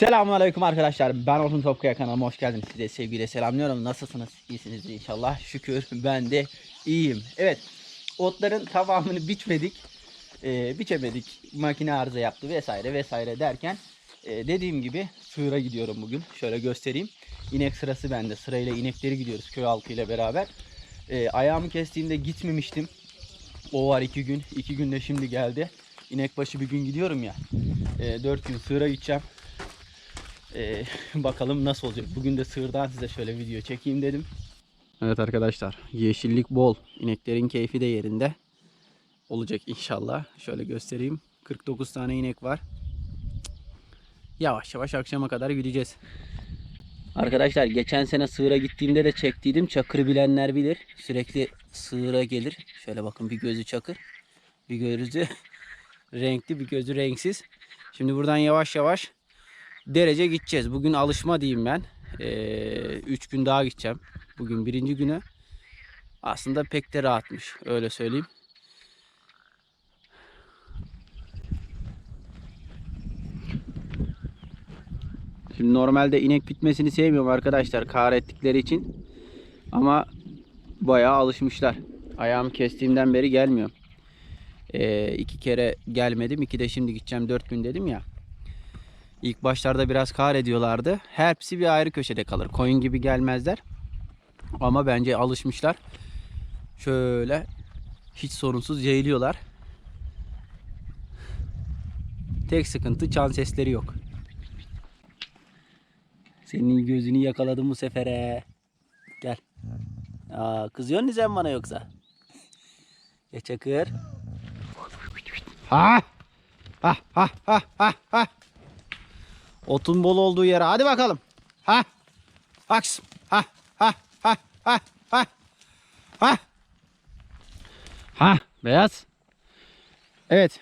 Selamünaleyküm arkadaşlar. Ben Orhun Topkaya kanalıma hoş geldiniz. Size sevgiyle selamlıyorum. Nasılsınız? İyisiniz inşallah. Şükür ben de iyiyim. Evet. Otların tamamını biçmedik. Ee, biçemedik. Makine arıza yaptı vesaire vesaire derken e, dediğim gibi sığıra gidiyorum bugün. Şöyle göstereyim. İnek sırası bende. Sırayla inekleri gidiyoruz köy halkıyla beraber. Ee, ayağımı kestiğimde gitmemiştim. O var iki gün. iki günde şimdi geldi. İnek başı bir gün gidiyorum ya. E, dört gün sığıra gideceğim. Ee, bakalım nasıl olacak. Bugün de sığırdan size şöyle video çekeyim dedim. Evet arkadaşlar yeşillik bol. İneklerin keyfi de yerinde. Olacak inşallah. Şöyle göstereyim. 49 tane inek var. Yavaş yavaş akşama kadar gideceğiz. Arkadaşlar geçen sene sığıra gittiğimde de çektiydim. Çakır'ı bilenler bilir. Sürekli sığıra gelir. Şöyle bakın bir gözü çakır. Bir gözü renkli bir gözü renksiz. Şimdi buradan yavaş yavaş derece gideceğiz. Bugün alışma diyeyim ben. 3 gün daha gideceğim. Bugün birinci günü. Aslında pek de rahatmış. Öyle söyleyeyim. Şimdi normalde inek bitmesini sevmiyorum arkadaşlar kahrettikleri için. Ama bayağı alışmışlar. Ayağımı kestiğimden beri gelmiyor. Ee, iki kere gelmedim. İki de şimdi gideceğim dört gün dedim ya. İlk başlarda biraz kar ediyorlardı. Hepsi bir ayrı köşede kalır. Koyun gibi gelmezler. Ama bence alışmışlar. Şöyle hiç sorunsuz yayılıyorlar. Tek sıkıntı çan sesleri yok. Senin gözünü yakaladım bu sefere. Gel. Aa, kızıyorsun sen bana yoksa? Ya Çakır. Ha! Ha ha ha ha ha. Otun bol olduğu yere. Hadi bakalım. Ha. Aks. Ha ha ha ha ha. Ha. Ha. Beyaz. Evet.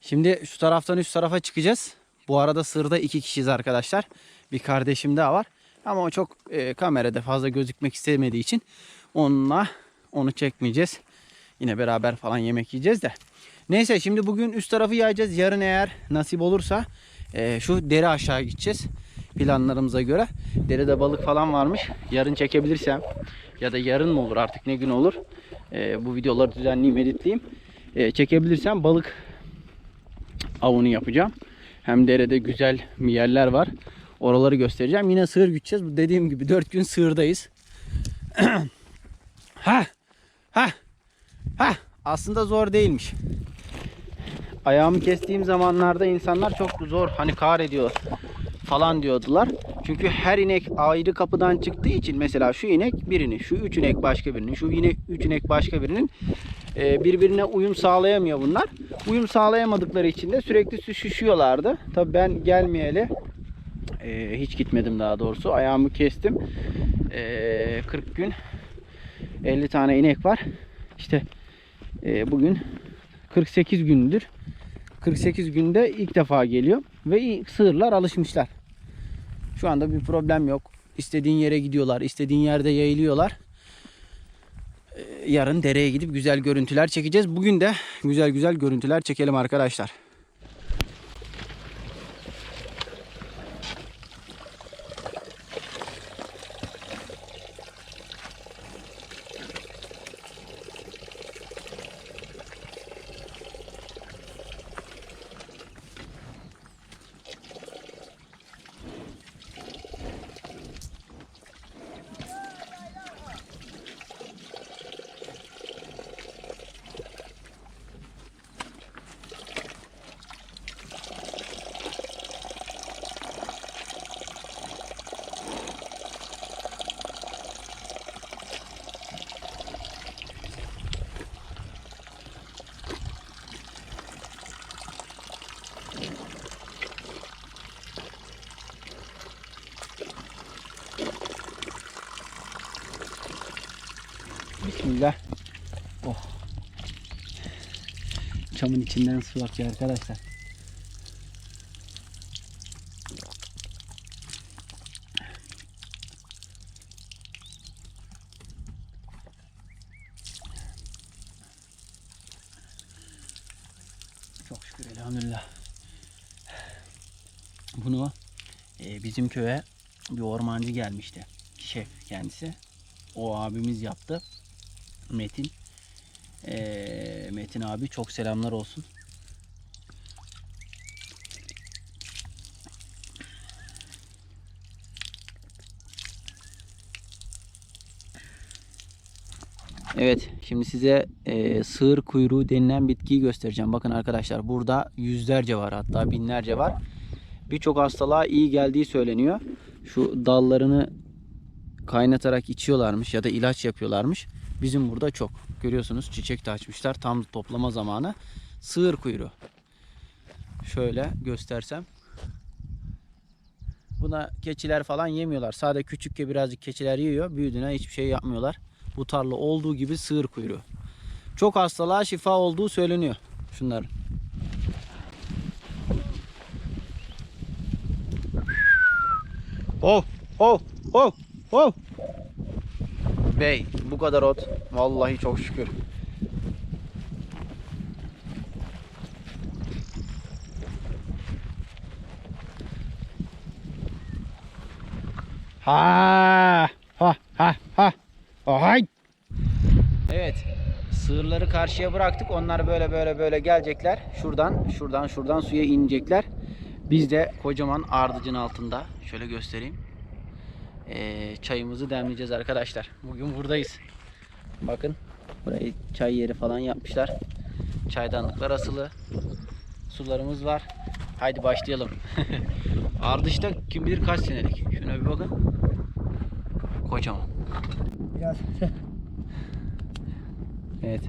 Şimdi şu taraftan üst tarafa çıkacağız. Bu arada sırda iki kişiyiz arkadaşlar. Bir kardeşim daha var. Ama o çok e, kamerada fazla gözükmek istemediği için onunla onu çekmeyeceğiz. Yine beraber falan yemek yiyeceğiz de. Neyse şimdi bugün üst tarafı yayacağız. Yarın eğer nasip olursa e, şu dere aşağı gideceğiz. Planlarımıza göre. Derede balık falan varmış. Yarın çekebilirsem ya da yarın mı olur artık ne gün olur. E, bu videoları düzenleyeyim editleyeyim. E, çekebilirsem balık avını yapacağım. Hem derede güzel yerler var. Oraları göstereceğim. Yine sığır gideceğiz. Bu dediğim gibi 4 gün sığırdayız. ha! Ha! Ha! Aslında zor değilmiş. Ayağımı kestiğim zamanlarda insanlar çok zor hani kar ediyor falan diyordular. Çünkü her inek ayrı kapıdan çıktığı için mesela şu inek birini, şu üç inek başka birinin, şu yine üç inek başka birinin e, birbirine uyum sağlayamıyor bunlar. Uyum sağlayamadıkları için de sürekli süşüşüyorlardı. Tabii ben gelmeyeli e, hiç gitmedim daha doğrusu. Ayağımı kestim. E, 40 gün 50 tane inek var. İşte e, bugün 48 gündür. 48 günde ilk defa geliyor ve sığırlar alışmışlar. Şu anda bir problem yok. İstediğin yere gidiyorlar, istediğin yerde yayılıyorlar. Ee, Yarın dereye gidip güzel görüntüler çekeceğiz. Bugün de güzel güzel görüntüler çekelim arkadaşlar. Bismillah. Oh. Çamın içinden su akıyor arkadaşlar. Çok şükür elhamdülillah. Bunu e, bizim köye bir ormancı gelmişti. Şef kendisi. O abimiz yaptı. Metin. E, Metin abi çok selamlar olsun. Evet, şimdi size e, sığır kuyruğu denilen bitkiyi göstereceğim. Bakın arkadaşlar, burada yüzlerce var, hatta binlerce var. Birçok hastalığa iyi geldiği söyleniyor. Şu dallarını kaynatarak içiyorlarmış ya da ilaç yapıyorlarmış. Bizim burada çok. Görüyorsunuz çiçek de açmışlar. Tam toplama zamanı. Sığır kuyruğu. Şöyle göstersem. Buna keçiler falan yemiyorlar. Sadece küçükken birazcık keçiler yiyor. Büyüdüğüne hiçbir şey yapmıyorlar. Bu tarla olduğu gibi sığır kuyruğu. Çok hastalığa şifa olduğu söyleniyor şunların. Oh, oh, oh, oh. Bey, bu kadar ot. Vallahi çok şükür. Ha, ha, ha, ha. Hay. Evet. Sığırları karşıya bıraktık. Onlar böyle böyle böyle gelecekler. Şuradan, şuradan, şuradan suya inecekler. Biz de kocaman ardıcın altında. Şöyle göstereyim. Ee, çayımızı demleyeceğiz arkadaşlar. Bugün buradayız. Bakın. Burayı çay yeri falan yapmışlar. Çaydanlıklar asılı. Sularımız var. Haydi başlayalım. Ardışta kim bilir kaç senelik. Şuna bir bakın. Kocaman. Biraz Evet.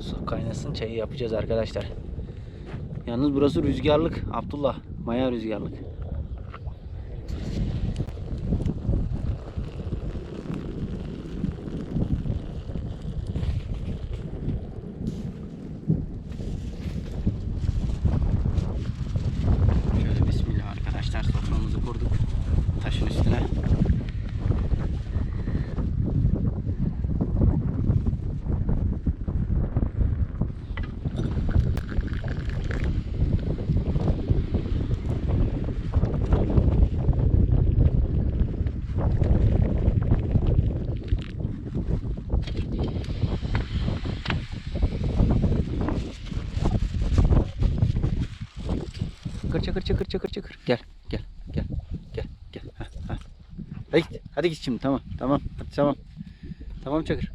Su kaynasın çayı yapacağız arkadaşlar. Yalnız burası rüzgarlık Abdullah. Maya rüzgarlık. Çakır çakır çakır çakır. Gel gel gel gel gel. Heh, heh. Hadi git. Hadi git şimdi tamam tamam. Hadi, tamam. Tamam çakır.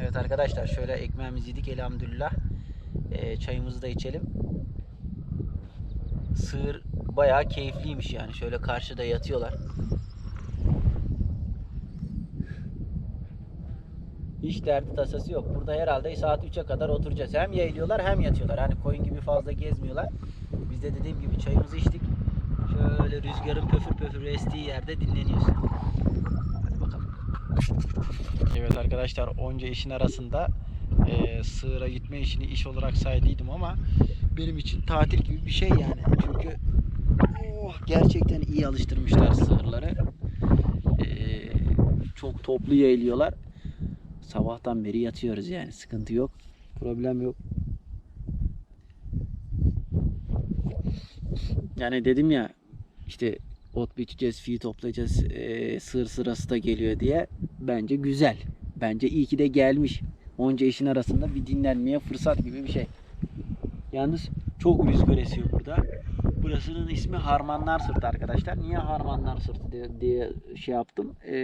Evet arkadaşlar şöyle ekmeğimizi yedik elhamdülillah. Ee, çayımızı da içelim. Sığır bayağı keyifliymiş yani. Şöyle karşıda yatıyorlar. Hiç derdi tasası yok. Burada herhalde saat 3'e kadar oturacağız. Hem yayılıyorlar hem yatıyorlar. Hani koyun gibi fazla gezmiyorlar. Biz de dediğim gibi çayımızı içtik. Şöyle rüzgarın pöfür pöfür estiği yerde dinleniyoruz. Hadi bakalım. Evet arkadaşlar onca işin arasında e, sığıra gitme işini iş olarak saydıydım ama benim için tatil gibi bir şey yani. Çünkü oh, gerçekten iyi alıştırmışlar sığırları. E, çok toplu yayılıyorlar. Sabahtan beri yatıyoruz yani. Sıkıntı yok. Problem yok. Yani dedim ya işte ot biçeceğiz, fi toplayacağız, eee sığır sırası da geliyor diye. Bence güzel. Bence iyi ki de gelmiş. Onca işin arasında bir dinlenmeye fırsat gibi bir şey. Yalnız çok rüzgar esiyor burada. Burasının ismi Harmanlar Sırtı arkadaşlar. Niye Harmanlar Sırtı diye, diye şey yaptım? Ee,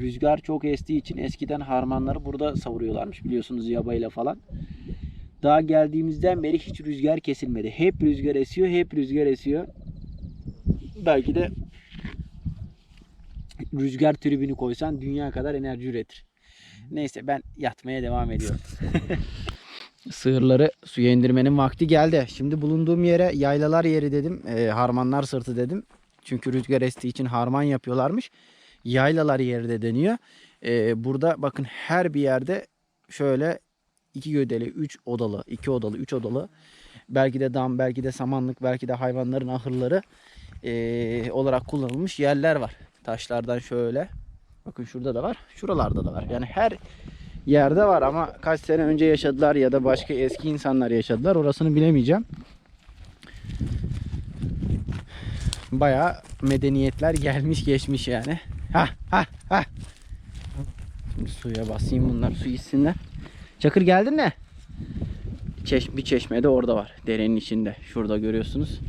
rüzgar çok estiği için eskiden harmanları burada savuruyorlarmış biliyorsunuz yabayla falan. Daha geldiğimizden beri hiç rüzgar kesilmedi. Hep rüzgar esiyor, hep rüzgar esiyor. Belki de rüzgar tribünü koysan dünya kadar enerji üretir. Neyse ben yatmaya devam ediyorum. Sığırları suya indirmenin vakti geldi. Şimdi bulunduğum yere yaylalar yeri dedim. e, harmanlar sırtı dedim. Çünkü rüzgar estiği için harman yapıyorlarmış. Yaylalar yeri de deniyor. E, burada bakın her bir yerde şöyle iki gödeli, üç odalı, iki odalı, üç odalı. Belki de dam, belki de samanlık, belki de hayvanların ahırları e, olarak kullanılmış yerler var. Taşlardan şöyle. Bakın şurada da var. Şuralarda da var. Yani her yerde var ama kaç sene önce yaşadılar ya da başka eski insanlar yaşadılar orasını bilemeyeceğim. Bayağı medeniyetler gelmiş geçmiş yani. Ha ha ha. Şimdi suya basayım bunlar su içsinler. Çakır geldin mi? Çeş bir çeşme de orada var. Derenin içinde. Şurada görüyorsunuz.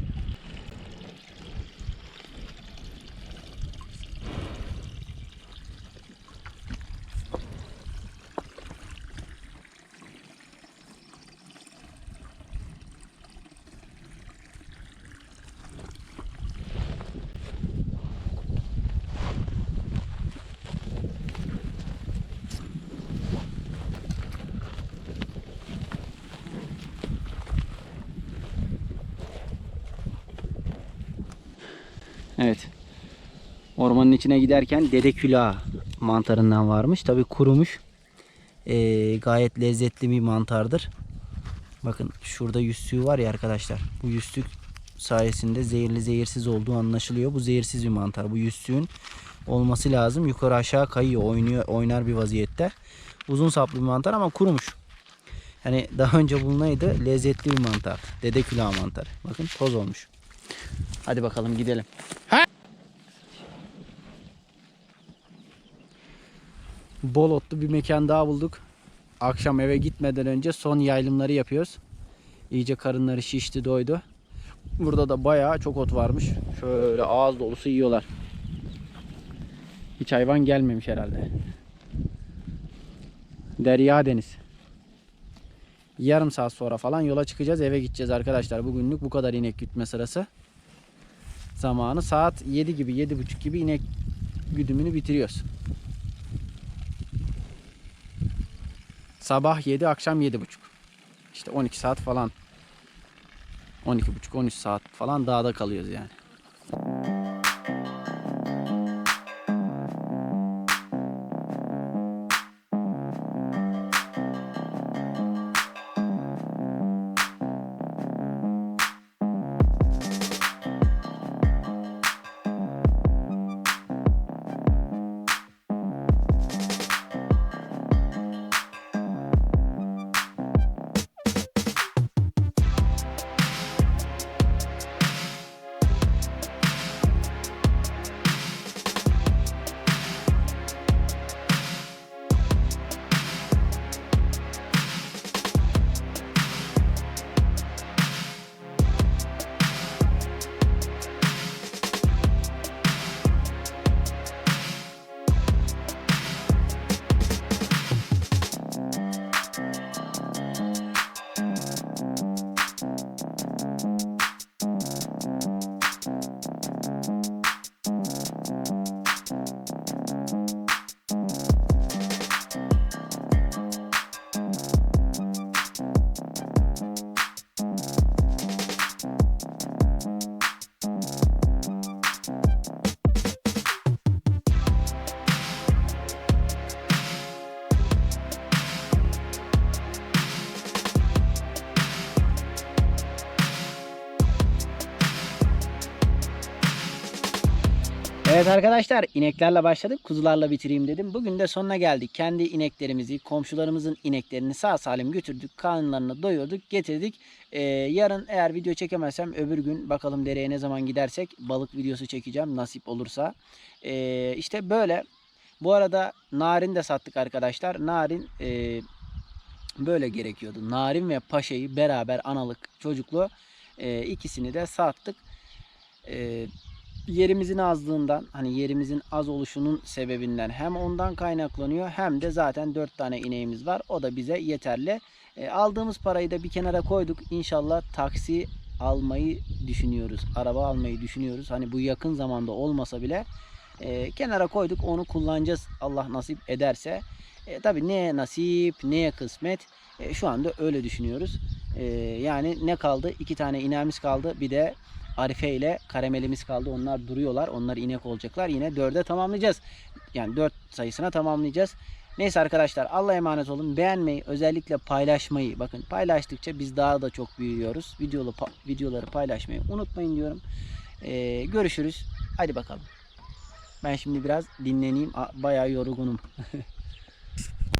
Evet. Ormanın içine giderken dede külahı mantarından varmış. Tabi kurumuş. Ee, gayet lezzetli bir mantardır. Bakın şurada yüzsüğü var ya arkadaşlar. Bu yüzsük sayesinde zehirli zehirsiz olduğu anlaşılıyor. Bu zehirsiz bir mantar. Bu yüzsüğün olması lazım. Yukarı aşağı kayıyor, oynuyor, oynar bir vaziyette. Uzun saplı bir mantar ama kurumuş. Yani daha önce bulunaydı lezzetli bir mantar. Dede külahı mantarı. Bakın toz olmuş. Hadi bakalım gidelim. Bol otlu bir mekan daha bulduk. Akşam eve gitmeden önce son yaylımları yapıyoruz. İyice karınları şişti doydu. Burada da bayağı çok ot varmış. Şöyle ağız dolusu yiyorlar. Hiç hayvan gelmemiş herhalde. Derya Deniz. Yarım saat sonra falan yola çıkacağız. Eve gideceğiz arkadaşlar. Bugünlük bu kadar inek gütme sırası. Zamanı saat 7 gibi 7.30 gibi inek güdümünü bitiriyoruz. Sabah 7 akşam 7.30. İşte 12 saat falan. 12.30 13 saat falan dağda kalıyoruz yani. Evet arkadaşlar ineklerle başladık. Kuzularla bitireyim dedim. Bugün de sonuna geldik. Kendi ineklerimizi, komşularımızın ineklerini sağ salim götürdük. Karnlarını doyurduk, getirdik. Ee, yarın eğer video çekemezsem öbür gün bakalım dereye ne zaman gidersek balık videosu çekeceğim nasip olursa. Ee, işte böyle. Bu arada narin de sattık arkadaşlar. Narin e, böyle gerekiyordu. Narin ve paşayı beraber analık çocuklu e, ikisini de sattık. E, yerimizin azlığından hani yerimizin az oluşunun sebebinden hem ondan kaynaklanıyor hem de zaten 4 tane ineğimiz var. O da bize yeterli. E, aldığımız parayı da bir kenara koyduk. İnşallah taksi almayı düşünüyoruz. Araba almayı düşünüyoruz. Hani bu yakın zamanda olmasa bile e, kenara koyduk. Onu kullanacağız Allah nasip ederse. E, tabii neye nasip, neye kısmet. E, şu anda öyle düşünüyoruz. E, yani ne kaldı? İki tane ineğimiz kaldı. Bir de Arife ile karamelimiz kaldı. Onlar duruyorlar. Onlar inek olacaklar. Yine dörde tamamlayacağız. Yani dört sayısına tamamlayacağız. Neyse arkadaşlar Allah'a emanet olun. Beğenmeyi, özellikle paylaşmayı. Bakın paylaştıkça biz daha da çok büyüyoruz. Videolu, videoları paylaşmayı unutmayın diyorum. Ee, görüşürüz. Hadi bakalım. Ben şimdi biraz dinleneyim. Bayağı yorgunum.